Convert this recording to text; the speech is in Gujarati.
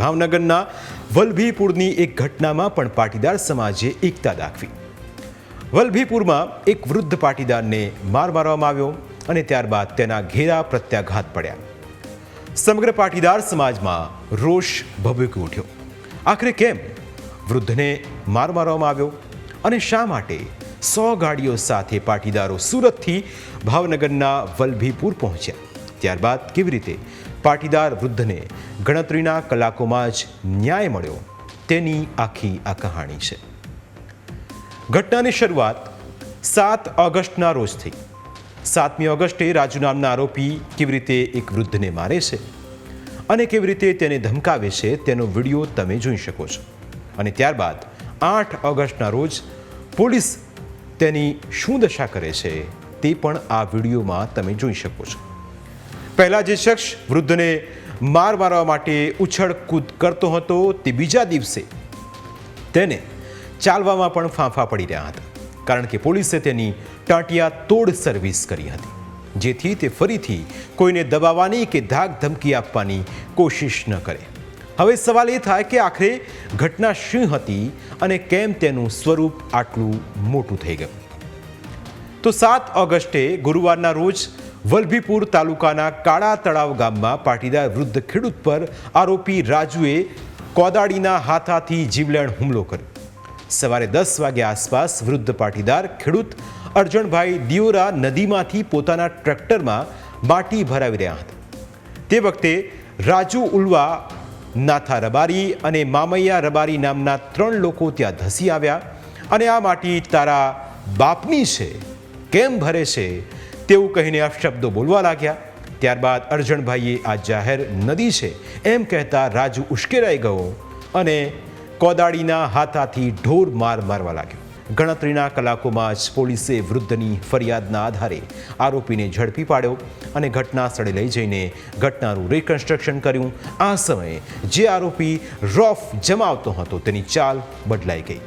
ભાવનગરના વલભીપુરની એક ઘટનામાં પણ પાટીદાર સમાજે એકતા દાખવી. વલભીપુરમાં એક વૃદ્ધ પાટીદારને માર મારવામાં આવ્યો અને ત્યારબાદ તેના ઘેરા પ્રત્યાઘાત પડ્યા. સમગ્ર પાટીદાર સમાજમાં રોષ ભભૂકી ઉઠ્યો. આખરે કેમ? વૃદ્ધને માર મારવામાં આવ્યો અને શા માટે સો ગાડીઓ સાથે પાટીદારો સુરતથી ભાવનગરના વલભીપુર પહોંચ્યા? ત્યારબાદ કેવી રીતે પાટીદાર વૃદ્ધને ગણતરીના કલાકોમાં જ ન્યાય મળ્યો? તેની આખી આ કહાણી છે. ઘટનાની શરૂઆત સાત ઓગસ્ટના રોજ થઈ. સાતમી ઓગસ્ટે રાજુ નામના આરોપી કેવી રીતે એક વૃદ્ધને મારે છે અને કેવી રીતે તેને ધમકાવે છે તેનો વીડિયો તમે જોઈ શકો છો. અને ત્યારબાદ આઠ ઓગસ્ટના રોજ પોલીસ તેની શું દશા કરે છે તે પણ આ વિડીયોમાં તમે જોઈ શકો છો. પહેલા જે શખ્સ વૃદ્ધને માર મારવા માટે ઉછળ કૂદ કરતો હતો, તે બીજા દિવસે તેને ચાલવામાં પણ ફાંફા પડી રહ્યા હતા. કારણ કે પોલીસે તેની ટાંટિયા તોડ સર્વિસ કરી હતી, જેથી તે ફરીથી કોઈને દબાવવાની કે ધાક ધમકી આપવાની કોશિશ ન કરે. હવે સવાલ એ થાય કે આખરે ઘટના શું હતી અને કેમ તેનું સ્વરૂપ આટલું મોટું થઈ ગયું? તો સાત ઓગસ્ટે ગુરુવારના રોજ વલભીપુર તાલુકાના કાળા તળાવ ગામમાં પાટીદાર વૃદ્ધ ખેડૂત પર આરોપી રાજુએ કોદાળીના હાથાથી જીવલેણ હુમલો કર્યો. સવારે દસ વાગ્યા આસપાસ વૃદ્ધ પાટીદાર ખેડૂત અર્જણભાઈ દિયોરા નદીમાંથી પોતાના ટ્રેક્ટરમાં માટી ભરાવી રહ્યા હતા. તે વખતે રાજુ ઉલવા, નાથા રબારી અને મામૈયા રબારી નામના ત્રણ લોકો ત્યાં ધસી આવ્યા અને આ માટી તારા બાપની છે, કેમ ભરે છે તેવું કહીને અપશબ્દો બોલવા લાગ્યા. ત્યારબાદ અર્જણભાઈએ આ જાહેર નદી છે એમ કહેતા રાજુ ઉશ્કેરાઈ ગયો અને કોદાળીના હાથાથી ઢોર માર મારવા લાગ્યો. ગણતરીના કલાકોમાં જ પોલીસે વૃદ્ધની ફરિયાદના આધારે આરોપીને ઝડપી પાડ્યો અને ઘટના સ્થળે લઈ જઈને ઘટનાનું રિકન્સ્ટ્રક્શન કર્યું. આ સમયે જે આરોપી રોફ જમાવતો હતો તેની ચાલ બદલાઈ ગઈ.